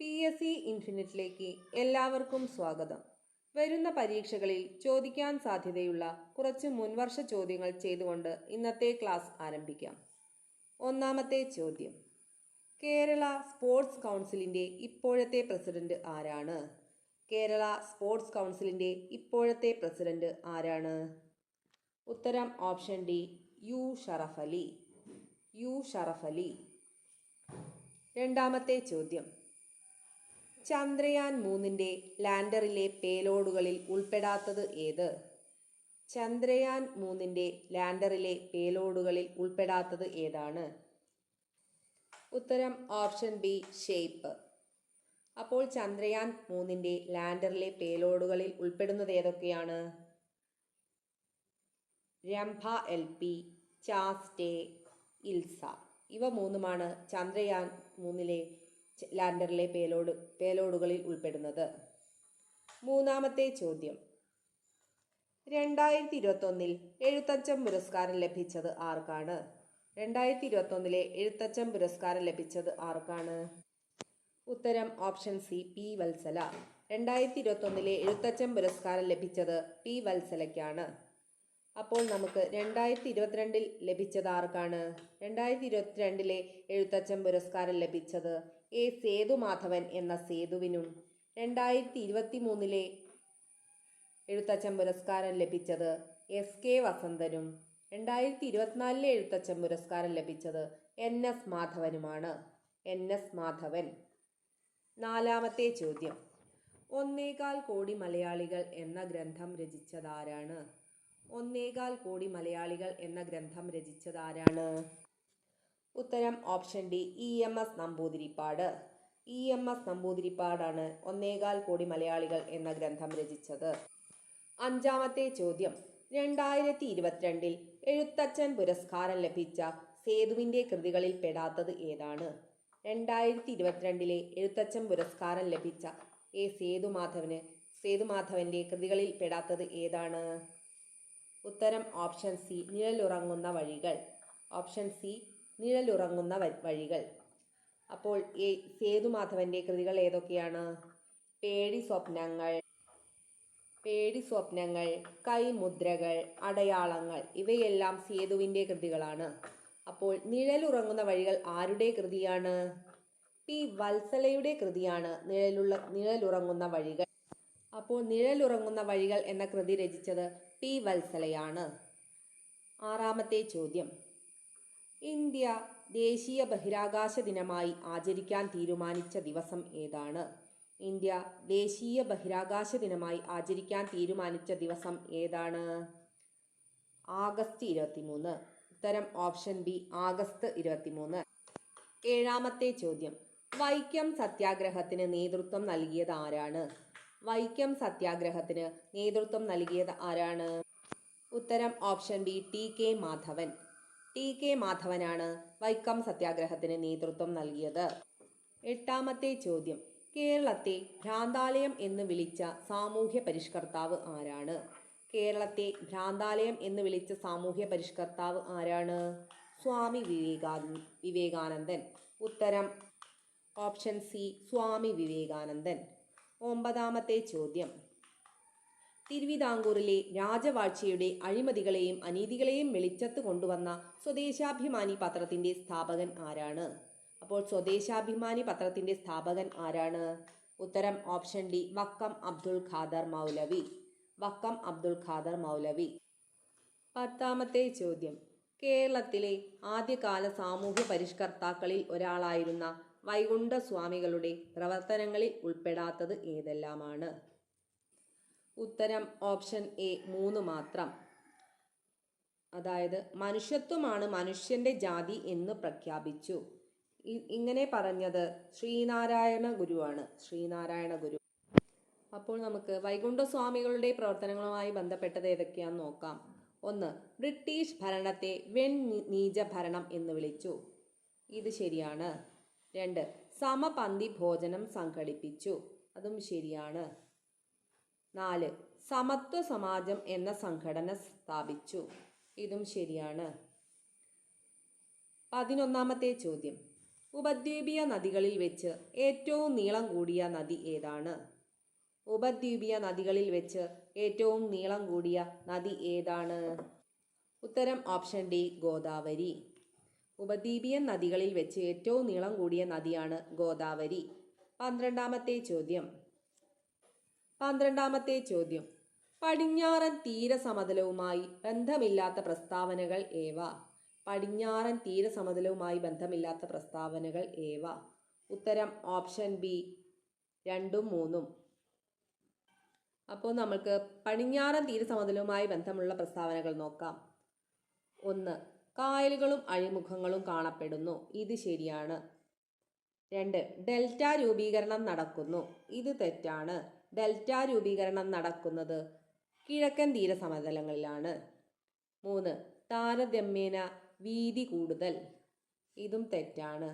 P S C ഇൻഫിനിറ്റിലേക്ക് എല്ലാവർക്കും സ്വാഗതം. വരുന്ന പരീക്ഷകളിൽ ചോദിക്കാൻ സാധ്യതയുള്ള കുറച്ച് മുൻവർഷ ചോദ്യങ്ങൾ ചെയ്തുകൊണ്ട് ഇന്നത്തെ ക്ലാസ് ആരംഭിക്കാം. ഒന്നാമത്തെ ചോദ്യം. കേരള സ്പോർട്സ് കൗൺസിലിന്റെ ഇപ്പോഴത്തെ പ്രസിഡന്റ് ആരാണ്? കേരള സ്പോർട്സ് കൗൺസിലിന്റെ ഇപ്പോഴത്തെ പ്രസിഡന്റ് ആരാണ്? ഉത്തരം option D U Sharafali U Sharafali രണ്ടാമത്തെ ചോദ്യം. ചന്ദ്രയാൻ മൂന്നിന്റെ ലാൻഡറിലെ പേലോഡുകളിൽ ഉൾപ്പെടാത്തത് ഏത്? ചന്ദ്രയാൻ മൂന്നിന്റെ ലാൻഡറിലെ പേലോഡുകളിൽ ഉൾപ്പെടാത്തത് ഏതാണ്? ഉത്തരം ഓപ്ഷൻ ബി ഷേപ്പ്. അപ്പോൾ ചന്ദ്രയാൻ മൂന്നിന്റെ ലാൻഡറിലെ പേലോഡുകളിൽ ഉൾപ്പെടുന്നത് ഏതൊക്കെയാണ്? Rambha L P Chaste Ilsa. ഇവ മൂന്നുമാണ് ചന്ദ്രയാൻ മൂന്നിലെ ലാൻഡറിലെ പേലോഡ് പേലോഡുകളിൽ ഉൾപ്പെടുന്നത്. മൂന്നാമത്തെ ചോദ്യം. രണ്ടായിരത്തി ഇരുപത്തൊന്നിൽ എഴുത്തച്ഛൻ പുരസ്കാരം ലഭിച്ചത് ആർക്കാണ്? രണ്ടായിരത്തി ഇരുപത്തൊന്നിലെ എഴുത്തച്ഛൻ പുരസ്കാരം ലഭിച്ചത് ആർക്കാണ്? ഉത്തരം ഓപ്ഷൻ സി പി വത്സല. രണ്ടായിരത്തി ഇരുപത്തൊന്നിലെ എഴുത്തച്ഛൻ പുരസ്കാരം ലഭിച്ചത് പി വത്സലയ്ക്കാണ്. അപ്പോൾ നമുക്ക് രണ്ടായിരത്തി ഇരുപത്തിരണ്ടിൽ ലഭിച്ചത് ആർക്കാണ്? രണ്ടായിരത്തി ഇരുപത്തിരണ്ടിലെ എഴുത്തച്ഛൻ പുരസ്കാരം ലഭിച്ചത് എ സേതുമാധവൻ എന്ന സേതുവിനും രണ്ടായിരത്തി ഇരുപത്തി മൂന്നിലെ എഴുത്തച്ഛൻ പുരസ്കാരം ലഭിച്ചത് എസ് കെ വസന്തനും രണ്ടായിരത്തി ഇരുപത്തിനാലിലെ എഴുത്തച്ഛൻ പുരസ്കാരം ലഭിച്ചത് N S മാധവനുമാണ്. N S Madhavan. നാലാമത്തെ ചോദ്യം. ഒന്നേകാൽ കോടി മലയാളികൾ എന്ന ഗ്രന്ഥം രചിച്ചതാരാണ്? ഒന്നേകാൽ കോടി മലയാളികൾ എന്ന ഗ്രന്ഥം രചിച്ചതാരാണ്? ഉത്തരം option D E M S Namboodiripad. E M S നമ്പൂതിരിപ്പാടാണ് ഒന്നേകാൽ കോടി മലയാളികൾ എന്ന ഗ്രന്ഥം രചിച്ചത്. അഞ്ചാമത്തെ ചോദ്യം. രണ്ടായിരത്തി ഇരുപത്തിരണ്ടിൽ എഴുത്തച്ഛൻ പുരസ്കാരം ലഭിച്ച സേതുവിന്റെ കൃതികളിൽ പെടാത്തത് ഏതാണ്? രണ്ടായിരത്തി ഇരുപത്തിരണ്ടിലെ എഴുത്തച്ഛൻ പുരസ്കാരം ലഭിച്ച എ സേതുമാധവന് സേതുമാധവന്റെ കൃതികളിൽ പെടാത്തത് ഏതാണ്? ഉത്തരം ഓപ്ഷൻ സി. നിഴലുറങ്ങുന്ന വഴികൾ. Option C. നിഴലുറങ്ങുന്ന വഴികൾ. അപ്പോൾ സേതുമാധവന്റെ കൃതികൾ ഏതൊക്കെയാണ്? പേടി സ്വപ്നങ്ങൾ പേടി സ്വപ്നങ്ങൾ കൈമുദ്രകൾ അടയാളങ്ങൾ ഇവയെല്ലാം സേതുവിന്റെ കൃതികളാണ്. അപ്പോൾ നിഴലുറങ്ങുന്ന വഴികൾ ആരുടെ കൃതിയാണ്? പി വത്സലയുടെ കൃതിയാണ് നിഴലുള്ള നിഴലുറങ്ങുന്ന വഴികൾ. അപ്പോൾ നിഴലുറങ്ങുന്ന വഴികൾ എന്ന കൃതി രചിച്ചത് പി വത്സലയാണ്. ആറാമത്തെ ചോദ്യം. ഇന്ത്യ ദേശീയ ബഹിരാകാശ ദിനമായി ആചരിക്കാൻ തീരുമാനിച്ച ദിവസം ഏതാണ്? ഇന്ത്യ ദേശീയ ബഹിരാകാശ ദിനമായി ആചരിക്കാൻ തീരുമാനിച്ച ദിവസം ഏതാണ്? ആഗസ്റ്റ് ഇരുപത്തിമൂന്ന്. ഉത്തരം ഓപ്ഷൻ ബി ആഗസ്റ്റ് ഇരുപത്തിമൂന്ന്. ഏഴാമത്തെ ചോദ്യം. വൈക്കം സത്യാഗ്രഹത്തിന് നേതൃത്വം നൽകിയത് ആരാണ്? വൈക്കം സത്യാഗ്രഹത്തിന് നേതൃത്വം നൽകിയത് ആരാണ്? ഉത്തരം option B T K Madhavan. T K മാധവനാണ് Vaikom സത്യാഗ്രഹത്തിന് നേതൃത്വം നൽകിയത്. എട്ടാമത്തെ ചോദ്യം. കേരളത്തെ ഭ്രാന്താലയം എന്ന് വിളിച്ച സാമൂഹ്യ പരിഷ്കർത്താവ് ആരാണ്? കേരളത്തെ ഭ്രാന്താലയം എന്ന് വിളിച്ച സാമൂഹ്യ പരിഷ്കർത്താവ് ആരാണ്? സ്വാമി വിവേകാ വിവേകാനന്ദൻ. ഉത്തരം ഓപ്ഷൻ സി സ്വാമി വിവേകാനന്ദൻ. ഒമ്പതാമത്തെ ചോദ്യം. തിരുവിതാംകൂറിലെ രാജവാഴ്ചയുടെ അഴിമതികളെയും അനീതികളെയും വെളിച്ചത്ത് കൊണ്ടുവന്ന സ്വദേശാഭിമാനി പത്രത്തിന്റെ സ്ഥാപകൻ ആരാണ്? അപ്പോൾ സ്വദേശാഭിമാനി പത്രത്തിന്റെ സ്ഥാപകൻ ആരാണ്? ഉത്തരം ഓപ്ഷൻ ഡി വക്കം അബ്ദുൾ ഖാദർ മൗലവി. വക്കം അബ്ദുൾ ഖാദർ മൗലവി. പത്താമത്തെ ചോദ്യം. കേരളത്തിലെ ആദ്യകാല സാമൂഹ്യ പരിഷ്കർത്താക്കളിൽ ഒരാളായിരുന്ന വൈകുണ്ഠസ്വാമികളുടെ പ്രവർത്തനങ്ങളിൽ ഉൾപ്പെടാത്തത് ഏതെല്ലാമാണ്? ഉത്തരം ഓപ്ഷൻ എ മൂന്ന് മാത്രം. അതായത് മനുഷ്യത്വമാണ് മനുഷ്യന്റെ ജാതി എന്ന് പ്രഖ്യാപിച്ചു. ഇങ്ങനെ പറഞ്ഞത് ശ്രീനാരായണ ഗുരുവാണ്. ശ്രീനാരായണ ഗുരു. അപ്പോൾ നമുക്ക് വൈകുണ്ഠസ്വാമികളുടെ പ്രവർത്തനങ്ങളുമായി ബന്ധപ്പെട്ടത് ഏതൊക്കെയാണെന്ന് നോക്കാം. ഒന്ന് ബ്രിട്ടീഷ് ഭരണത്തെ വെൺ നീച ഭരണം എന്ന് വിളിച്ചു. ഇത് ശരിയാണ്. രണ്ട് സമപന്തി ഭോജനം സംഘടിപ്പിച്ചു. അതും ശരിയാണ്. നാല്. സമത്വ സമാജം എന്ന സംഘടന സ്ഥാപിച്ചു. ഇതും ശരിയാണ്. പതിനൊന്നാമത്തെ ചോദ്യം. ഉപദ്വീപീയ നദികളിൽ വെച്ച് ഏറ്റവും നീളം കൂടിയ നദി ഏതാണ്? ഉപദ്വീപീയ നദികളിൽ വെച്ച് ഏറ്റവും നീളം കൂടിയ നദി ഏതാണ്? ഉത്തരം ഓപ്ഷൻ ഡി ഗോദാവരി. ഉപദ്വീപിയൻ നദികളിൽ വെച്ച് ഏറ്റവും നീളം കൂടിയ നദിയാണ് ഗോദാവരി. പന്ത്രണ്ടാമത്തെ ചോദ്യം. പന്ത്രണ്ടാമത്തെ ചോദ്യം. പടിഞ്ഞാറൻ തീരസമതലവുമായി ബന്ധമില്ലാത്ത പ്രസ്താവനകൾ ഏവ? പടിഞ്ഞാറൻ തീരസമതലവുമായി ബന്ധമില്ലാത്ത പ്രസ്താവനകൾ ഏവ? ഉത്തരം ഓപ്ഷൻ ബി രണ്ടും മൂന്നും. അപ്പോൾ നമുക്ക് പടിഞ്ഞാറൻ തീരസമതലവുമായി ബന്ധമുള്ള പ്രസ്താവനകൾ നോക്കാം. ഒന്ന് കായലുകളും അഴിമുഖങ്ങളും കാണപ്പെടുന്നു. ഇത് ശരിയാണ്. രണ്ട് ഡെൽറ്റ രൂപീകരണം നടക്കുന്നു. ഇത് തെറ്റാണ്. ഡെൽറ്റ രൂപീകരണം നടക്കുന്നത് കിഴക്കൻ തീരസമതലങ്ങളിലാണ്. മൂന്ന് താരതമ്യേന വീതി കൂടുതൽ. ഇതും തെറ്റാണ്.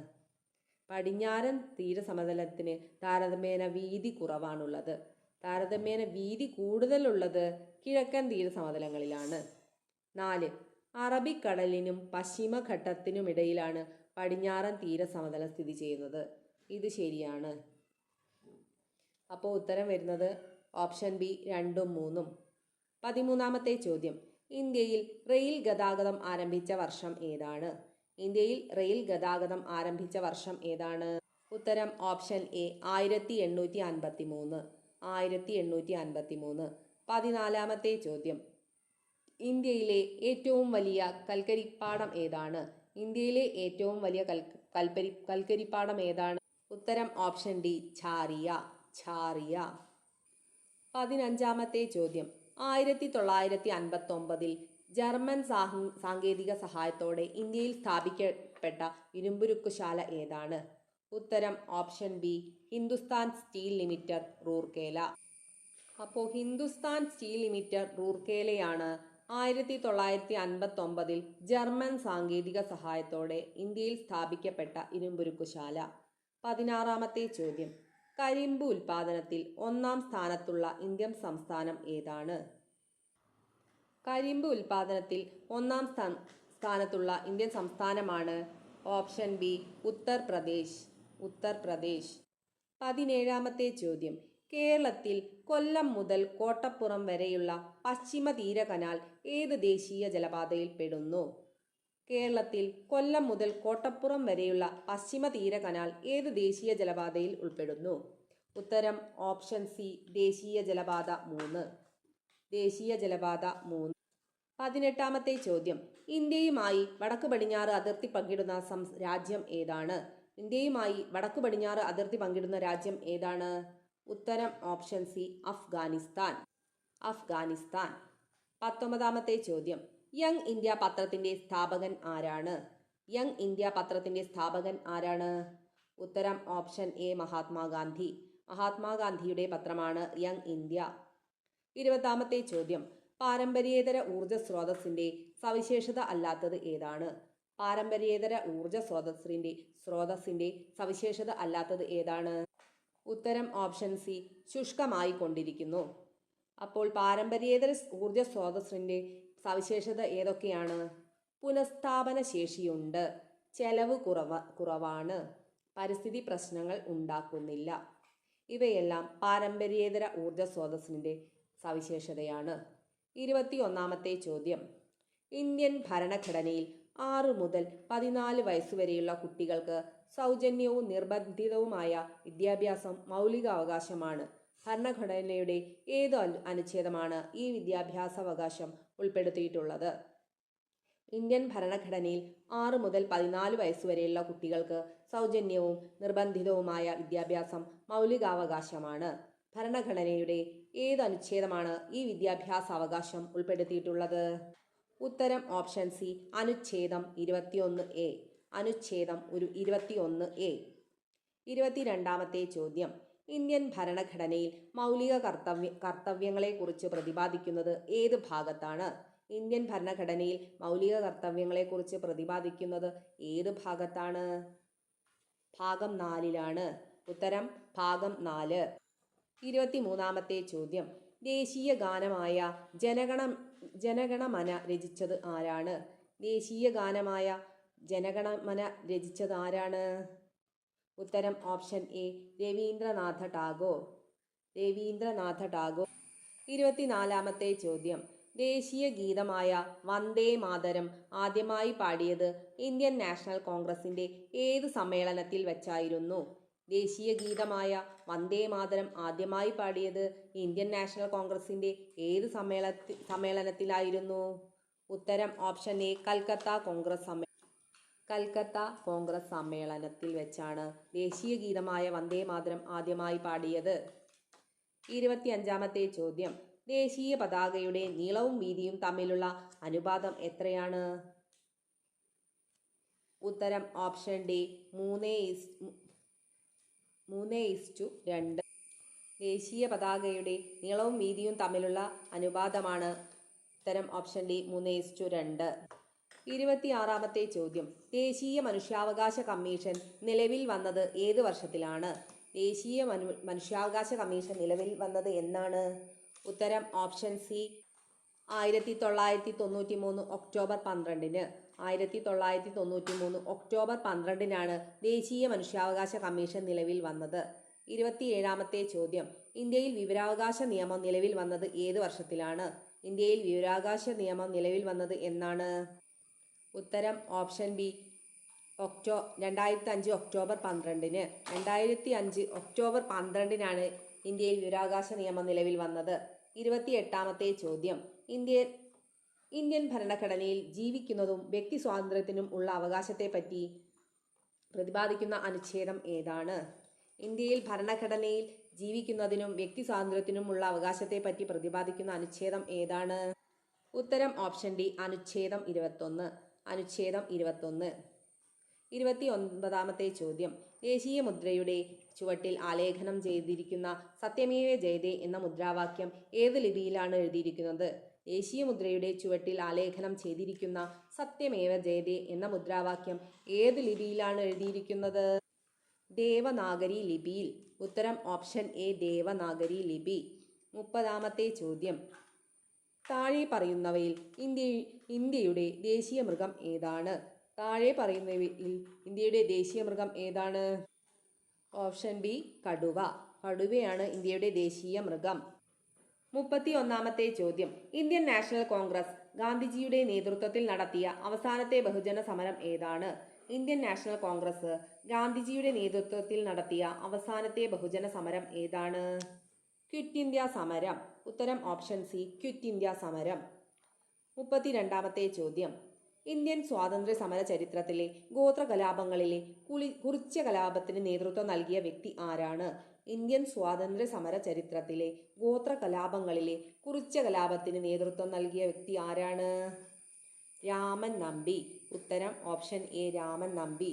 പടിഞ്ഞാറൻ തീരസമതലത്തിന് താരതമ്യേന വീതി കുറവാണുള്ളത്. താരതമ്യേന വീതി കൂടുതലുള്ളത് കിഴക്കൻ തീരസമതലങ്ങളിലാണ്. നാല് അറബിക്കടലിനും പശ്ചിമഘട്ടത്തിനുമിടയിലാണ് പടിഞ്ഞാറൻ തീരസമതലം സ്ഥിതി ചെയ്യുന്നത്. ഇത് ശരിയാണ്. അപ്പോൾ ഉത്തരം വരുന്നത് ഓപ്ഷൻ ബി രണ്ടും മൂന്നും. പതിമൂന്നാമത്തെ ചോദ്യം. ഇന്ത്യയിൽ റെയിൽ ഗതാഗതം ആരംഭിച്ച വർഷം ഏതാണ്? ഇന്ത്യയിൽ റെയിൽ ഗതാഗതം ആരംഭിച്ച വർഷം ഏതാണ്? ഉത്തരം ഓപ്ഷൻ എ ആയിരത്തി എണ്ണൂറ്റി അൻപത്തി മൂന്ന് ആയിരത്തി എണ്ണൂറ്റി അൻപത്തി മൂന്ന് പതിനാലാമത്തെ ചോദ്യം. ഇന്ത്യയിലെ ഏറ്റവും വലിയ കൽക്കരിപ്പാടം ഏതാണ്? ഇന്ത്യയിലെ ഏറ്റവും വലിയ കൽ കൽപ്പരി കൽക്കരിപ്പാടം ഏതാണ്? ഉത്തരം ഓപ്ഷൻ ഡി ഛാറിയ ഛാറിയ പതിനഞ്ചാമത്തെ ചോദ്യം. ആയിരത്തി തൊള്ളായിരത്തി അൻപത്തി ഒമ്പതിൽ ജർമ്മൻ സാങ്കേതിക സഹായത്തോടെ ഇന്ത്യയിൽ സ്ഥാപിക്കപ്പെട്ട ഇരുമ്പുരുക്കുശാല ഏതാണ്? ഉത്തരം option B Hindustan steel limited Rourkela. അപ്പോൾ ഹിന്ദുസ്ഥാൻ സ്റ്റീൽ ലിമിറ്റഡ് റൂർക്കേലയാണ് ആയിരത്തി തൊള്ളായിരത്തി അൻപത്തി ഒമ്പതിൽ ജർമ്മൻ സാങ്കേതിക സഹായത്തോടെ ഇന്ത്യയിൽ സ്ഥാപിക്കപ്പെട്ട ഇരുമ്പുരുക്കുശാല. പതിനാറാമത്തെ ചോദ്യം. കരിമ്പ് ഉൽപാദനത്തിൽ ഒന്നാം സ്ഥാനത്തുള്ള ഇന്ത്യൻ സംസ്ഥാനം ഏതാണ്? കരിമ്പ് ഉൽപാദനത്തിൽ ഒന്നാം സ്ഥാ- സ്ഥാനത്തുള്ള ഇന്ത്യൻ സംസ്ഥാനമാണ് ഓപ്ഷൻ ബി ഉത്തർപ്രദേശ്. ഉത്തർപ്രദേശ്. പതിനേഴാമത്തെ ചോദ്യം. കേരളത്തിൽ കൊല്ലം മുതൽ കോട്ടപ്പുറം വരെയുള്ള പശ്ചിമ തീര കനാൽ ഏത് ദേശീയ ജലപാതയിൽ പെടുന്നു? കേരളത്തിൽ കൊല്ലം മുതൽ കോട്ടപ്പുറം വരെയുള്ള പശ്ചിമ തീര കനാൽ ഏത് ദേശീയ ജലപാതയിൽ ഉൾപ്പെടുന്നു? ഉത്തരം ഓപ്ഷൻ സി ദേശീയ ജലപാത മൂന്ന്. ദേശീയ ജലപാത മൂന്ന്. പതിനെട്ടാമത്തെ ചോദ്യം. ഇന്ത്യയുമായി വടക്ക് പടിഞ്ഞാറ് അതിർത്തി പങ്കിടുന്ന രാജ്യം ഏതാണ്? ഇന്ത്യയുമായി വടക്ക് പടിഞ്ഞാറ് അതിർത്തി പങ്കിടുന്ന രാജ്യം ഏതാണ്? ഉത്തരം ഓപ്ഷൻ സി അഫ്ഗാനിസ്ഥാൻ. അഫ്ഗാനിസ്ഥാൻ. പത്തൊമ്പതാമത്തെ ചോദ്യം. യങ് ഇന്ത്യ പത്രത്തിന്റെ സ്ഥാപകൻ ആരാണ്? യങ് ഇന്ത്യ പത്രത്തിന്റെ സ്ഥാപകൻ ആരാണ്? ഉത്തരം ഓപ്ഷൻ എ മഹാത്മാഗാന്ധി. മഹാത്മാഗാന്ധിയുടെ പത്രമാണ് യങ് ഇന്ത്യ. ഇരുപതാമത്തെ ചോദ്യം. പാരമ്പര്യേതര ഊർജ സ്രോതസ്സിന്റെ സവിശേഷത അല്ലാത്തത് ഏതാണ്? പാരമ്പര്യേതര ഊർജ സ്രോതസ്സിന്റെ സ്രോതസ്സിന്റെ സവിശേഷത അല്ലാത്തത് ഏതാണ്? ഉത്തരം ഓപ്ഷൻ സി. ശുഷ്കമായി കൊണ്ടിരിക്കുന്നു അപ്പോൾ പാരമ്പര്യേതര ഊർജ സ്രോതസ്സിന്റെ സവിശേഷത ഏതൊക്കെയാണ്? പുനഃസ്ഥാപന ശേഷിയുണ്ട്. ചെലവ് കുറവ കുറവാണ്. പരിസ്ഥിതി പ്രശ്നങ്ങൾ ഉണ്ടാക്കുന്നില്ല. ഇവയെല്ലാം പാരമ്പര്യേതര ഊർജ സ്രോതസ്സിന്റെ സവിശേഷതയാണ്. ഇരുപത്തി ഒന്നാമത്തെ ചോദ്യം. ഇന്ത്യൻ ഭരണഘടനയിൽ ആറ് മുതൽ പതിനാല് വയസ്സുവരെയുള്ള കുട്ടികൾക്ക് സൗജന്യവും നിർബന്ധിതവുമായ വിദ്യാഭ്യാസം മൗലികാവകാശമാണ്. ഭരണഘടനയുടെ ഏത് അനുച്ഛേദമാണ് ഈ വിദ്യാഭ്യാസാവകാശം ഉൾപ്പെടുത്തിയിട്ടുള്ളത്. ഇന്ത്യൻ ഭരണഘടനയിൽ ആറ് മുതൽ പതിനാല് വയസ്സുവരെയുള്ള കുട്ടികൾക്ക് സൗജന്യവും നിർബന്ധിതവുമായ വിദ്യാഭ്യാസം മൗലികാവകാശമാണ്. ഭരണഘടനയുടെ ഏത് അനുച്ഛേദമാണ് ഈ വിദ്യാഭ്യാസ അവകാശം ഉൾപ്പെടുത്തിയിട്ടുള്ളത്? ഉത്തരം ഓപ്ഷൻ സി അനുച്ഛേദം ഇരുപത്തിയൊന്ന് എ. അനുച്ഛേദം ഒരു ഇരുപത്തിയൊന്ന് എ. ഇരുപത്തിരണ്ടാമത്തെ ചോദ്യം. ഇന്ത്യൻ ഭരണഘടനയിൽ മൗലിക കർത്തവ്യ കർത്തവ്യങ്ങളെക്കുറിച്ച് പ്രതിപാദിക്കുന്നത് ഏത് ഭാഗത്താണ്? ഇന്ത്യൻ ഭരണഘടനയിൽ മൗലിക കർത്തവ്യങ്ങളെക്കുറിച്ച് പ്രതിപാദിക്കുന്നത് ഏത് ഭാഗത്താണ്? ഭാഗം നാലിലാണ്. ഉത്തരം ഭാഗം നാല്. ഇരുപത്തിമൂന്നാമത്തെ ചോദ്യം. ദേശീയ ഗാനമായ ജനഗണ ജനഗണമന രചിച്ചത് ആരാണ്? ദേശീയ ഗാനമായ ജനഗണമന രചിച്ചത് ആരാണ്? ഉത്തരം ഓപ്ഷൻ എ രവീന്ദ്രനാഥ ടാഗോർ. രവീന്ദ്രനാഥ ടാഗോർ. ഇരുപത്തിനാലാമത്തെ ചോദ്യം. ദേശീയ ഗീതമായ വന്ദേ മാതരം ആദ്യമായി പാടിയത് ഇന്ത്യൻ നാഷണൽ കോൺഗ്രസിന്റെ ഏത് സമ്മേളനത്തിൽ വച്ചായിരുന്നു? ദേശീയ ഗീതമായ വന്ദേ മാതരം ആദ്യമായി പാടിയത് ഇന്ത്യൻ നാഷണൽ കോൺഗ്രസിന്റെ ഏത് സമ്മേളനത്തിൽ സമ്മേളനത്തിലായിരുന്നു? ഉത്തരം ഓപ്ഷൻ എ കൽക്കത്ത കോൺഗ്രസ് സമ്മേ കൽക്കത്ത കോൺഗ്രസ് സമ്മേളനത്തിൽ വെച്ചാണ് ദേശീയ ഗീതമായ വന്ദേ മാതരം ആദ്യമായി പാടിയത്. ഇരുപത്തിയഞ്ചാമത്തെ ചോദ്യം. ദേശീയ പതാകയുടെ നീളവും വീതിയും തമ്മിലുള്ള അനുപാതം എത്രയാണ്? ഉത്തരം ഓപ്ഷൻ ഡി. മൂന്ന് ഇസ് മൂന്ന് ഇസ്റ്റു രണ്ട്. ദേശീയ പതാകയുടെ നീളവും വീതിയും തമ്മിലുള്ള അനുപാതമാണ്. ഉത്തരം ഓപ്ഷൻ ഡി. മൂന്ന് ഇസ്റ്റു രണ്ട്. ഇരുപത്തിയാറാമത്തെ ചോദ്യം. ദേശീയ മനുഷ്യാവകാശ കമ്മീഷൻ നിലവിൽ വന്നത് ഏത് വർഷത്തിലാണ്? ദേശീയ മനു മനുഷ്യാവകാശ കമ്മീഷൻ നിലവിൽ വന്നത് എന്നാണ്? ഉത്തരം ഓപ്ഷൻ സി. ആയിരത്തി തൊള്ളായിരത്തി തൊണ്ണൂറ്റി മൂന്ന് ഒക്ടോബർ പന്ത്രണ്ടിന്. ആയിരത്തി തൊള്ളായിരത്തി തൊണ്ണൂറ്റി മൂന്ന് ഒക്ടോബർ പന്ത്രണ്ടിനാണ് ദേശീയ മനുഷ്യാവകാശ കമ്മീഷൻ നിലവിൽ വന്നത്. ഇരുപത്തിയേഴാമത്തെ ചോദ്യം. ഇന്ത്യയിൽ വിവരാവകാശ നിയമം നിലവിൽ വന്നത് ഏത് വർഷത്തിലാണ്? ഇന്ത്യയിൽ വിവരാവകാശ നിയമം നിലവിൽ വന്നത് എന്നാണ്? ഉത്തരം ഓപ്ഷൻ ബി ഒക്ടോ രണ്ടായിരത്തി അഞ്ച് ഒക്ടോബർ പന്ത്രണ്ടിന്. രണ്ടായിരത്തി അഞ്ച് ഒക്ടോബർ പന്ത്രണ്ടിനാണ് ഇന്ത്യയിൽ വിവരാവകാശ നിയമം നിലവിൽ വന്നത്. ഇരുപത്തി എട്ടാമത്തെ ചോദ്യം. ഇന്ത്യ ഇന്ത്യൻ ഭരണഘടനയിൽ ജീവിക്കുന്നതും വ്യക്തി സ്വാതന്ത്ര്യത്തിനും ഉള്ള അവകാശത്തെപ്പറ്റി പ്രതിപാദിക്കുന്ന അനുച്ഛേദം ഏതാണ്? ഇന്ത്യയിൽ ഭരണഘടനയിൽ ജീവിക്കുന്നതിനും വ്യക്തി സ്വാതന്ത്ര്യത്തിനുമുള്ള അവകാശത്തെപ്പറ്റി പ്രതിപാദിക്കുന്ന അനുച്ഛേദം ഏതാണ്? ഉത്തരം ഓപ്ഷൻ ഡി അനുച്ഛേദം ഇരുപത്തൊന്ന്. അനുച്ഛേദം ഇരുപത്തൊന്ന്. ഇരുപത്തി ഒൻപതാമത്തെ ചോദ്യം. ദേശീയ മുദ്രയുടെ ചുവട്ടിൽ ആലേഖനം ചെയ്തിരിക്കുന്ന സത്യമേവ ജയതേ എന്ന മുദ്രാവാക്യം ഏത് ലിപിയിലാണ് എഴുതിയിരിക്കുന്നത്? ദേശീയ മുദ്രയുടെ ചുവട്ടിൽ ആലേഖനം ചെയ്തിരിക്കുന്ന സത്യമേവ ജയതേ എന്ന മുദ്രാവാക്യം ഏത് ലിപിയിലാണ് എഴുതിയിരിക്കുന്നത്? ദേവനാഗരി ലിപിയിൽ. ഉത്തരം ഓപ്ഷൻ എ ദേവനാഗരി ലിപി. മുപ്പതാമത്തെ ചോദ്യം. താഴെ പറയുന്നവയിൽ ഇന്ത്യ ഇന്ത്യയുടെ ദേശീയ മൃഗം ഏതാണ്? താഴെ പറയുന്നവയിൽ ഇന്ത്യയുടെ ദേശീയ മൃഗം ഏതാണ്? ഓപ്ഷൻ ബി കടുവ. കടുവയാണ് ഇന്ത്യയുടെ ദേശീയ മൃഗം. മുപ്പത്തി ഒന്നാമത്തെ ചോദ്യം. ഇന്ത്യൻ നാഷണൽ കോൺഗ്രസ് ഗാന്ധിജിയുടെ നേതൃത്വത്തിൽ നടത്തിയ അവസാനത്തെ ബഹുജന സമരം ഏതാണ്? ഇന്ത്യൻ നാഷണൽ കോൺഗ്രസ് ഗാന്ധിജിയുടെ നേതൃത്വത്തിൽ നടത്തിയ അവസാനത്തെ ബഹുജന സമരം ഏതാണ്? ക്വിറ്റ് ഇന്ത്യ സമരം. ഉത്തരം ഓപ്ഷൻ സി ക്വിറ്റ് ഇന്ത്യ സമരം. മുപ്പത്തിരണ്ടാമത്തെ ചോദ്യം. ഇന്ത്യൻ സ്വാതന്ത്ര്യ സമര ചരിത്രത്തിലെ ഗോത്ര കലാപങ്ങളിലെ കുളി കുറിച്യ കലാപത്തിന് നേതൃത്വം നൽകിയ വ്യക്തി ആരാണ്? ഇന്ത്യൻ സ്വാതന്ത്ര്യ സമര ചരിത്രത്തിലെ ഗോത്ര കലാപങ്ങളിലെ കുറിച്യ കലാപത്തിന് നേതൃത്വം നൽകിയ വ്യക്തി ആരാണ്? രാമൻ നമ്പി. ഉത്തരം ഓപ്ഷൻ എ രാമൻ നമ്പി.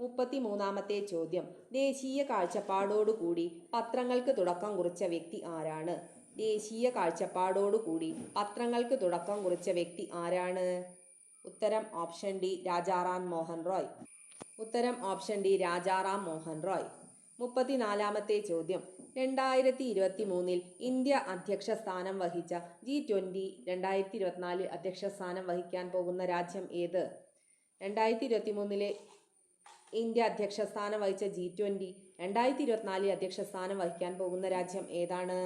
മുപ്പത്തി മൂന്നാമത്തെ ചോദ്യം. ദേശീയ കാഴ്ചപ്പാടോടുകൂടി പത്രങ്ങൾക്ക് തുടക്കം കുറിച്ച വ്യക്തി ആരാണ്? ദേശീയ കാഴ്ചപ്പാടോടുകൂടി പത്രങ്ങൾക്ക് തുടക്കം കുറിച്ച വ്യക്തി ആരാണ്? ഉത്തരം ഓപ്ഷൻ ഡി രാജാറാം മോഹൻ റോയ്. ഉത്തരം ഓപ്ഷൻ ഡി രാജാറാം മോഹൻ റോയ്. മുപ്പത്തിനാലാമത്തെ ചോദ്യം. രണ്ടായിരത്തി ഇരുപത്തി മൂന്നിൽ ഇന്ത്യ അധ്യക്ഷ സ്ഥാനം വഹിച്ച ജി ട്വന്റി രണ്ടായിരത്തി ഇരുപത്തിനാലിൽ അധ്യക്ഷ സ്ഥാനം വഹിക്കാൻ പോകുന്ന രാജ്യം ഏത്? രണ്ടായിരത്തി ഇരുപത്തി മൂന്നിലെ ഇന്ത്യ അധ്യക്ഷ സ്ഥാനം വഹിച്ച ജി ട്വന്റി രണ്ടായിരത്തി ഇരുപത്തിനാലിൽ അധ്യക്ഷ സ്ഥാനം വഹിക്കാൻ പോകുന്ന രാജ്യം ഏതാണ്?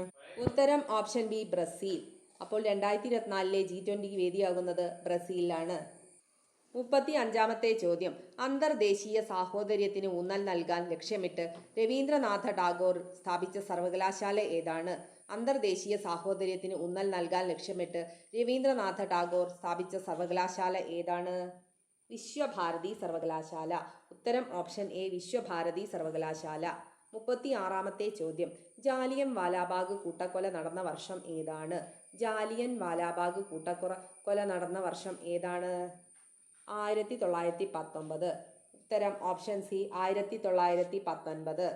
ഉത്തരം ഓപ്ഷൻ ബി ബ്രസീൽ. അപ്പോൾ രണ്ടായിരത്തി ഇരുപത്തിനാലിലെ ജി ട്വന്റിക്ക് വേദിയാകുന്നത് ബ്രസീലിലാണ്. മുപ്പത്തി അഞ്ചാമത്തെ ചോദ്യം. അന്തർദേശീയ സാഹോദര്യത്തിന് ഊന്നൽ നൽകാൻ ലക്ഷ്യമിട്ട് രവീന്ദ്രനാഥ ടാഗോർ സ്ഥാപിച്ച സർവകലാശാല ഏതാണ്? അന്തർദേശീയ സാഹോദര്യത്തിന് ഊന്നൽ നൽകാൻ ലക്ഷ്യമിട്ട് രവീന്ദ്രനാഥ ടാഗോർ സ്ഥാപിച്ച സർവകലാശാല ഏതാണ്? വിശ്വഭാരതി സർവകലാശാല. ഉത്തരം ഓപ്ഷൻ എ വിശ്വഭാരതി സർവകലാശാല. മുപ്പത്തി ആറാമത്തെ ചോദ്യം. ജാലിയൻ വാലാബാഗ് കൂട്ടക്കൊല നടന്ന വർഷം ഏതാണ്? ജാലിയൻ വാലാബാഗ് കൂട്ടക്കൊല കൊല നടന്ന വർഷം ഏതാണ്? ആയിരത്തി തൊള്ളായിരത്തി പത്തൊമ്പത് ഉത്തരം ഓപ്ഷൻ സി ആയിരത്തി തൊള്ളായിരത്തി പത്തൊൻപത്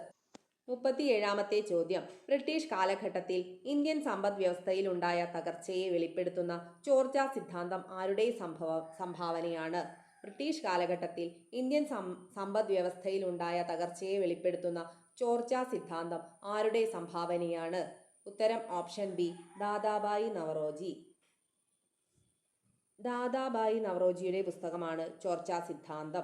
മുപ്പത്തിയേഴാമത്തെ ചോദ്യം. ബ്രിട്ടീഷ് കാലഘട്ടത്തിൽ ഇന്ത്യൻ സമ്പദ് വ്യവസ്ഥയിൽ ഉണ്ടായ തകർച്ചയെ വെളിപ്പെടുത്തുന്ന ചോർച്ചാ സിദ്ധാന്തം ആരുടെ സംഭവ സംഭാവനയാണ്? ബ്രിട്ടീഷ് കാലഘട്ടത്തിൽ ഇന്ത്യൻ സം സമ്പദ് വ്യവസ്ഥയിലുണ്ടായ തകർച്ചയെ വെളിപ്പെടുത്തുന്ന ചോർച്ച സിദ്ധാന്തം ആരുടെ സംഭാവനയാണ്? ഉത്തരം ഓപ്ഷൻ ബി ദാദാബായി നവറോജി. ദാദാബായി നവറോജിയുടെ പുസ്തകമാണ് ചോർച്ച സിദ്ധാന്തം.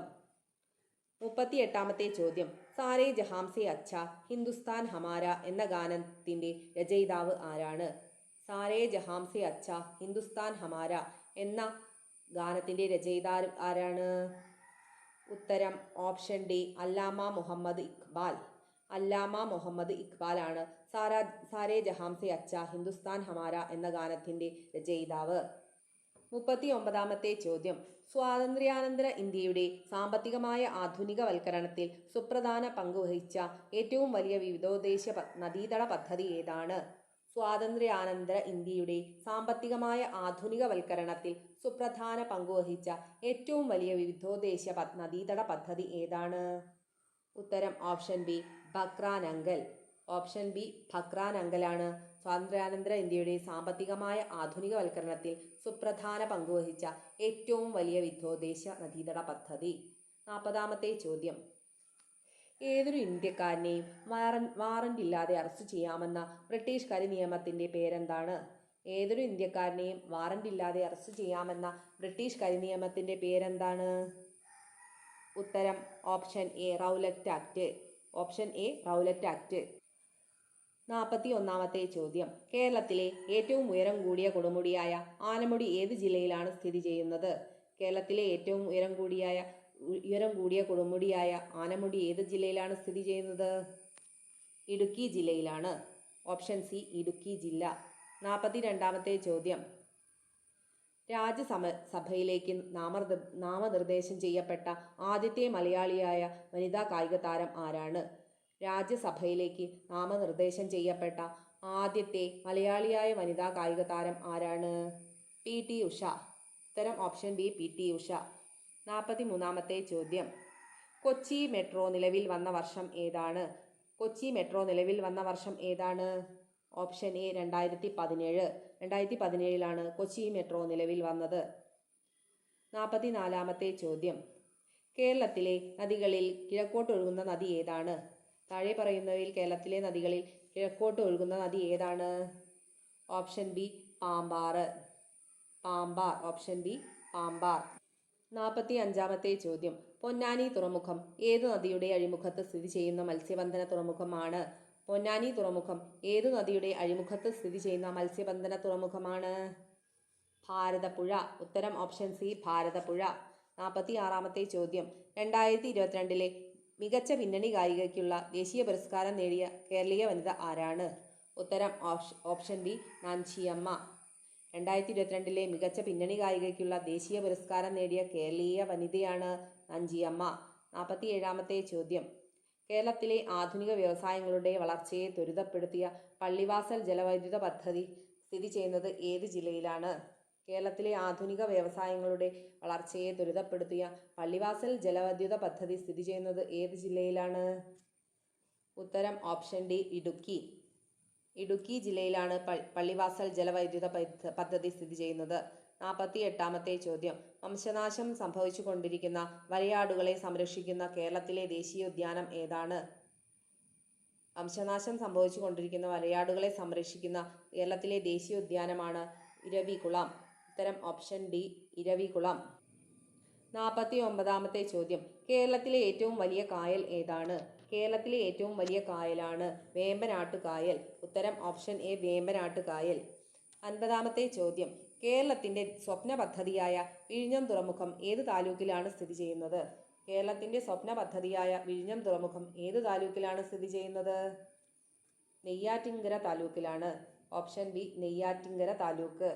മുപ്പത്തി എട്ടാമത്തെ ചോദ്യം സാരേ ജഹാംസെ അച്ഛ ഹിന്ദുസ്ഥാൻ ഹമാര എന്ന ഗാനത്തിന്റെ രചയിതാവ് ആരാണ്? സാരേ ജഹാംസെ അച്ഛ ഹിന്ദുസ്ഥാൻ ഹമാര എന്ന ഗാനത്തിന്റെ രചയിതാവ് ആരാണ്? ഉത്തരം ഓപ്ഷൻ ഡി അല്ലാമ മുഹമ്മദ് ഇക്ബാൽ അല്ലാമ മുഹമ്മദ് ഇക്ബാൽ ആണ് സാര സാരേ ജഹാംസെ അച്ച ഹിന്ദുസ്ഥാൻ ഹമാര എന്ന ഗാനത്തിന്റെ രചയിതാവ്. മുപ്പത്തി ഒമ്പതാമത്തെ ചോദ്യം. സ്വാതന്ത്ര്യാനന്തര ഇന്ത്യയുടെ സാമ്പത്തികമായ ആധുനികവൽക്കരണത്തിൽ സുപ്രധാന പങ്കുവഹിച്ച ഏറ്റവും വലിയ വിവിധോദ്ദേശ നദീതട പദ്ധതി ഏതാണ്? സ്വാതന്ത്ര്യാനന്തര ഇന്ത്യയുടെ സാമ്പത്തികമായ ആധുനികവൽക്കരണത്തിൽ സുപ്രധാന പങ്കുവഹിച്ച ഏറ്റവും വലിയ വിവിധോദ്ദേശ നദീതട പദ്ധതി ഏതാണ്? ഉത്തരം option B Bhakra Nangal. Option B ഭക്രാനങ്കലാണ്. സ്വാതന്ത്ര്യാനന്തര ഇന്ത്യയുടെ സാമ്പത്തികമായ ആധുനികവൽക്കരണത്തിൽ സുപ്രധാന പങ്കുവഹിച്ച ഏറ്റവും വലിയ വിധോദ്ദേശ നദീതട പദ്ധതി. നാൽപ്പതാമത്തെ ചോദ്യം. ഏതൊരു ഇന്ത്യക്കാരനെയും വാറൻ വാറന്റ് ഇല്ലാതെ അറസ്റ്റ് ചെയ്യാമെന്ന ബ്രിട്ടീഷ് കരി നിയമത്തിന്റെ പേരെന്താണ്? ഏതൊരു ഇന്ത്യക്കാരനെയും വാറന്റ് ഇല്ലാതെ അറസ്റ്റ് ചെയ്യാമെന്ന ബ്രിട്ടീഷ് കരി നിയമത്തിന്റെ പേരെന്താണ്? ഉത്തരം option A Rowlatt Act. Option A Rowlatt Act. നാൽപ്പത്തി ഒന്നാമത്തെ ചോദ്യം. കേരളത്തിലെ ഏറ്റവും ഉയരം കൂടിയ കൊടുമുടിയായ ആനമുടി ഏത് ജില്ലയിലാണ് സ്ഥിതി ചെയ്യുന്നത്? കേരളത്തിലെ ഏറ്റവും ഉയരം കൂടിയായ ഉയരം കൂടിയ കൊടുമുടിയായ ആനമുടി ഏത് ജില്ലയിലാണ് സ്ഥിതി ചെയ്യുന്നത്? ഇടുക്കി ജില്ലയിലാണ്. ഓപ്ഷൻ സി ഇടുക്കി ജില്ല. നാൽപ്പത്തി രണ്ടാമത്തെ ചോദ്യം. രാജ്യസഭ സഭയിലേക്ക് നാമനിർദ്ദ നാമനിർദ്ദേശം ചെയ്യപ്പെട്ട ആദ്യത്തെ മലയാളിയായ വനിതാ കായിക താരം ആരാണ്? രാജ്യസഭയിലേക്ക് നാമനിർദ്ദേശം ചെയ്യപ്പെട്ട ആദ്യത്തെ മലയാളിയായ വനിതാ കായിക താരം ആരാണ്? P T Usha. ഉത്തരം option B P T Usha. നാൽപ്പത്തി മൂന്നാമത്തെ ചോദ്യം. കൊച്ചി മെട്രോ നിലവിൽ വന്ന വർഷം ഏതാണ്? കൊച്ചി മെട്രോ നിലവിൽ വന്ന വർഷം ഏതാണ്? ഓപ്ഷൻ എ രണ്ടായിരത്തി പതിനേഴ് രണ്ടായിരത്തി പതിനേഴിലാണ് കൊച്ചി മെട്രോ നിലവിൽ വന്നത്. നാൽപ്പത്തി നാലാമത്തെ ചോദ്യം. കേരളത്തിലെ നദികളിൽ കിഴക്കോട്ട് ഒഴുകുന്ന നദി ഏതാണ്? താഴെ പറയുന്നവയിൽ കേരളത്തിലെ നദികളിൽ കിഴക്കോട്ട് ഒഴുകുന്ന നദി ഏതാണ്? Option B Pambar. Pambar. Option B Pambar. നാൽപ്പത്തി അഞ്ചാമത്തെ ചോദ്യം. പൊന്നാനി തുറമുഖം. ഏത് നദിയുടെ അഴിമുഖത്ത് സ്ഥിതി ചെയ്യുന്ന മത്സ്യബന്ധന തുറമുഖമാണ്? പൊന്നാനി തുറമുഖം. ഏത് നദിയുടെ അഴിമുഖത്ത് സ്ഥിതി ചെയ്യുന്ന മത്സ്യബന്ധന തുറമുഖമാണ്? ഭാരതപ്പുഴ. ഉത്തരം ഓപ്ഷൻ സി ഭാരതപ്പുഴ. നാൽപ്പത്തി ആറാമത്തെ ചോദ്യം. രണ്ടായിരത്തി ഇരുപത്തിരണ്ടിലെ മികച്ച പിന്നണി ഗായികയ്ക്കുള്ള ദേശീയ പുരസ്കാരം നേടിയ കേരളീയ വനിത ആരാണ്? ഉത്തരം ഓപ്ഷ- ഓപ്ഷൻ ബി നാൻഷിയമ്മ രണ്ടായിരത്തി ഇരുപത്തിരണ്ടിലെ മികച്ച പിന്നണി ഗായികയ്ക്കുള്ള ദേശീയ പുരസ്കാരം നേടിയ കേരളീയ വനിതയാണ് നഞ്ചിയമ്മ. നാൽപ്പത്തി ഏഴാമത്തെ ചോദ്യം. കേരളത്തിലെ ആധുനിക വ്യവസായങ്ങളുടെ വളർച്ചയെ ത്വരിതപ്പെടുത്തിയ പള്ളിവാസൽ ജലവൈദ്യുത പദ്ധതി സ്ഥിതി ചെയ്യുന്നത് ഏത് ജില്ലയിലാണ്? കേരളത്തിലെ ആധുനിക വ്യവസായങ്ങളുടെ വളർച്ചയെ ത്വരിതപ്പെടുത്തിയ പള്ളിവാസൽ ജലവൈദ്യുത പദ്ധതി സ്ഥിതി ചെയ്യുന്നത് ഏത് ജില്ലയിലാണ്? ഉത്തരം ഓപ്ഷൻ ഡി ഇടുക്കി. ഇടുക്കി ജില്ലയിലാണ് പള്ളിവാസൽ ജലവൈദ്യുത പദ്ധ- പദ്ധതി സ്ഥിതി ചെയ്യുന്നത്. നാൽപ്പത്തി എട്ടാമത്തെ ചോദ്യം. വംശനാശം സംഭവിച്ചുകൊണ്ടിരിക്കുന്ന വരയാടുകളെ സംരക്ഷിക്കുന്ന കേരളത്തിലെ ദേശീയോദ്യാനം ഏതാണ്? വംശനാശം സംഭവിച്ചുകൊണ്ടിരിക്കുന്ന വരയാടുകളെ സംരക്ഷിക്കുന്ന കേരളത്തിലെ ദേശീയോദ്യാനമാണ് ഇരവികുളം. ഉത്തരം ഓപ്ഷൻ ഡി ഇരവികുളം. നാൽപ്പത്തി ഒമ്പതാമത്തെ ചോദ്യം. കേരളത്തിലെ ഏറ്റവും വലിയ കായൽ ഏതാണ്? കേരളത്തിലെ ഏറ്റവും വലിയ കായലാണ് വേമ്പനാട്ട് കായൽ ഉത്തരം ഓപ്ഷൻ എ വേമ്പനാട്ട് കായൽ അൻപതാമത്തെ ചോദ്യം. കേരളത്തിന്റെ സ്വപ്ന പദ്ധതിയായ വിഴിഞ്ഞം തുറമുഖം ഏത് താലൂക്കിലാണ് സ്ഥിതി ചെയ്യുന്നത്? കേരളത്തിന്റെ സ്വപ്ന പദ്ധതിയായ വിഴിഞ്ഞം തുറമുഖം ഏത് താലൂക്കിലാണ് സ്ഥിതി ചെയ്യുന്നത്? Neyyattinkara താലൂക്കിലാണ്. Option B Neyyattinkara taluk.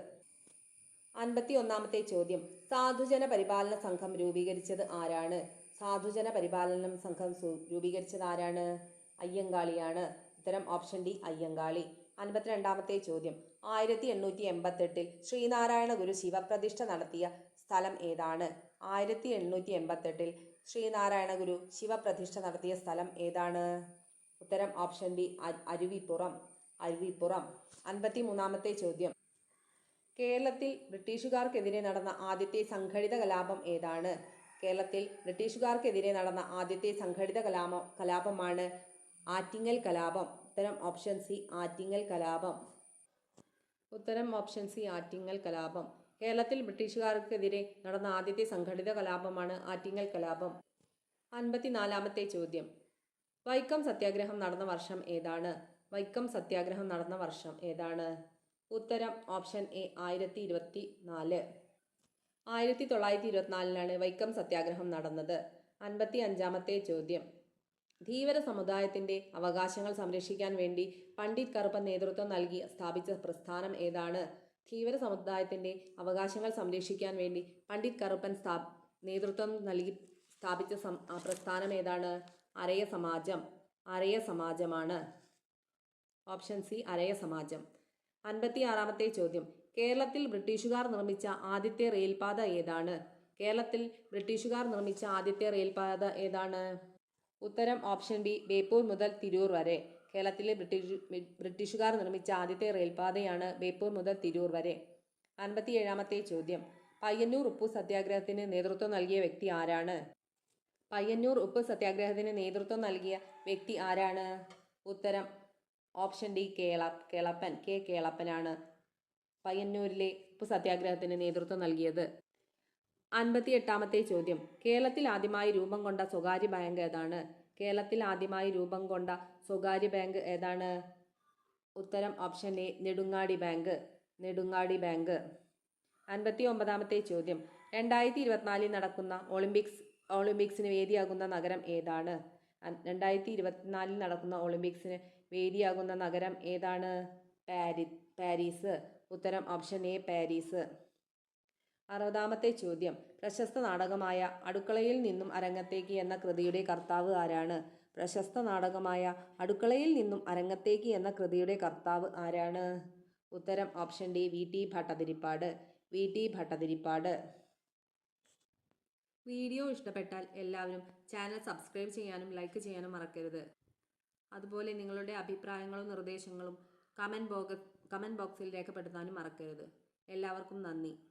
അൻപത്തി ഒന്നാമത്തെ ചോദ്യം. സാധുജന പരിപാലന സംഘം രൂപീകരിച്ചത് ആരാണ്? സാധുജന പരിപാലനം സംഘം രൂപീകരിച്ചത് ആരാണ് അയ്യങ്കാളിയാണ്. ഉത്തരം ഓപ്ഷൻ ഡി അയ്യങ്കാളി. അൻപത്തിരണ്ടാമത്തെ ചോദ്യം. ആയിരത്തി എണ്ണൂറ്റി എൺപത്തെട്ടിൽ ശ്രീനാരായണ ഗുരു ശിവപ്രതിഷ്ഠ നടത്തിയ സ്ഥലം ഏതാണ്? ആയിരത്തി എണ്ണൂറ്റി എൺപത്തെട്ടിൽ ശ്രീനാരായണ ഗുരു ശിവപ്രതിഷ്ഠ നടത്തിയ സ്ഥലം ഏതാണ്? ഉത്തരം ഓപ്ഷൻ ബി അരുവിപ്പുറം. അരുവിപ്പുറം. അൻപത്തി മൂന്നാമത്തെ ചോദ്യം. കേരളത്തിൽ ബ്രിട്ടീഷുകാർക്കെതിരെ നടന്ന ആദ്യത്തെ സംഘടിത കലാപം ഏതാണ്? കേരളത്തിൽ ബ്രിട്ടീഷുകാർക്കെതിരെ നടന്ന ആദ്യത്തെ സംഘടിത കലാപ കലാപമാണ് ആറ്റിങ്ങൽ കലാപം. ഉത്തരം ഓപ്ഷൻ സി ആറ്റിങ്ങൽ കലാപം. ഉത്തരം ഓപ്ഷൻ സി ആറ്റിങ്ങൽ കലാപം. കേരളത്തിൽ ബ്രിട്ടീഷുകാർക്കെതിരെ നടന്ന ആദ്യത്തെ സംഘടിത കലാപമാണ് ആറ്റിങ്ങൽ കലാപം. അൻപത്തിനാലാമത്തെ ചോദ്യം. വൈക്കം സത്യാഗ്രഹം നടന്ന വർഷം ഏതാണ്? വൈക്കം സത്യാഗ്രഹം നടന്ന വർഷം ഏതാണ്? ഉത്തരം ഓപ്ഷൻ എ ആയിരത്തി ഇരുപത്തി നാല് ആയിരത്തി തൊള്ളായിരത്തി ഇരുപത്തിനാലിനാണ് വൈക്കം സത്യാഗ്രഹം നടന്നത്. അൻപത്തി അഞ്ചാമത്തെ ചോദ്യം. ധീവര സമുദായത്തിന്റെ അവകാശങ്ങൾ സംരക്ഷിക്കാൻ വേണ്ടി പണ്ഡിറ്റ് കറുപ്പൻ നേതൃത്വം നൽകി സ്ഥാപിച്ച പ്രസ്ഥാനം ഏതാണ്? ധീവര സമുദായത്തിന്റെ അവകാശങ്ങൾ സംരക്ഷിക്കാൻ വേണ്ടി പണ്ഡിറ്റ് കറുപ്പൻ സ്ഥാ നേതൃത്വം നൽകി സ്ഥാപിച്ച പ്രസ്ഥാനം ഏതാണ്? Araya Samajam. Araya സമാജമാണ്. Option C Araya Samajam. അൻപത്തി ആറാമത്തെ ചോദ്യം. കേരളത്തിൽ ബ്രിട്ടീഷുകാർ നിർമ്മിച്ച ആദ്യത്തെ റെയിൽപാത ഏതാണ്? കേരളത്തിൽ ബ്രിട്ടീഷുകാർ നിർമ്മിച്ച ആദ്യത്തെ റെയിൽപാത ഏതാണ്? ഉത്തരം ഓപ്ഷൻ ബി ബേപ്പൂർ മുതൽ തിരൂർ വരെ. കേരളത്തിലെ ബ്രിട്ടീഷ് ബ്രിട്ടീഷുകാർ നിർമ്മിച്ച ആദ്യത്തെ റെയിൽപാതയാണ് ബേപ്പൂർ മുതൽ തിരൂർ വരെ. അൻപത്തി ഏഴാമത്തെ ചോദ്യം. പയ്യന്നൂർ ഉപ്പു സത്യാഗ്രഹത്തിന് നേതൃത്വം നൽകിയ വ്യക്തി ആരാണ്? പയ്യന്നൂർ ഉപ്പ് സത്യാഗ്രഹത്തിന് നേതൃത്വം നൽകിയ വ്യക്തി ആരാണ്? ഉത്തരം ഓപ്ഷൻ ഡി കേള കേളപ്പൻ കെ കേളപ്പനാണ്. പയ്യന്നൂരിലെ ഉപ്പ് സത്യാഗ്രഹത്തിന് നേതൃത്വം നൽകിയത്. അൻപത്തി എട്ടാമത്തെ ചോദ്യം. കേരളത്തിൽ ആദ്യമായി രൂപം കൊണ്ട സ്വകാര്യ ബാങ്ക് ഏതാണ്? കേരളത്തിൽ ആദ്യമായി രൂപം കൊണ്ട സ്വകാര്യ ബാങ്ക് ഏതാണ്? ഉത്തരം option A Nedungadi bank. Nedungadi bank. അൻപത്തി ഒമ്പതാമത്തെ ചോദ്യം. രണ്ടായിരത്തി ഇരുപത്തിനാലിൽ നടക്കുന്ന ഒളിമ്പിക്സ് ഒളിമ്പിക്സിന് വേദിയാകുന്ന നഗരം ഏതാണ്? രണ്ടായിരത്തി ഇരുപത്തിനാലിൽ നടക്കുന്ന ഒളിമ്പിക്സിന് വേദിയാകുന്ന നഗരം ഏതാണ്? പാരി പാരീസ്. ഉത്തരം ഓപ്ഷൻ എ പാരീസ്. അറുപതാമത്തെ ചോദ്യം. പ്രശസ്ത നാടകമായ അടുക്കളയിൽ നിന്നും അരങ്ങത്തേക്ക് എന്ന കൃതിയുടെ കർത്താവ് ആരാണ്? പ്രശസ്ത നാടകമായ അടുക്കളയിൽ നിന്നും അരങ്ങത്തേക്ക് എന്ന കൃതിയുടെ കർത്താവ് ആരാണ്? ഉത്തരം option D V. T. Bhattathiripad. V. T. Bhattathiripad. Video ഇഷ്ടപ്പെട്ടാൽ എല്ലാവരും ചാനൽ സബ്സ്ക്രൈബ് ചെയ്യാനും ലൈക്ക് ചെയ്യാനും മറക്കരുത്. അതുപോലെ നിങ്ങളുടെ അഭിപ്രായങ്ങളും നിർദ്ദേശങ്ങളും കമന്റ് ബോക്സ് കമന്റ് ബോക്സിൽ രേഖപ്പെടുത്താനും മറക്കരുത്. എല്ലാവർക്കും നന്ദി.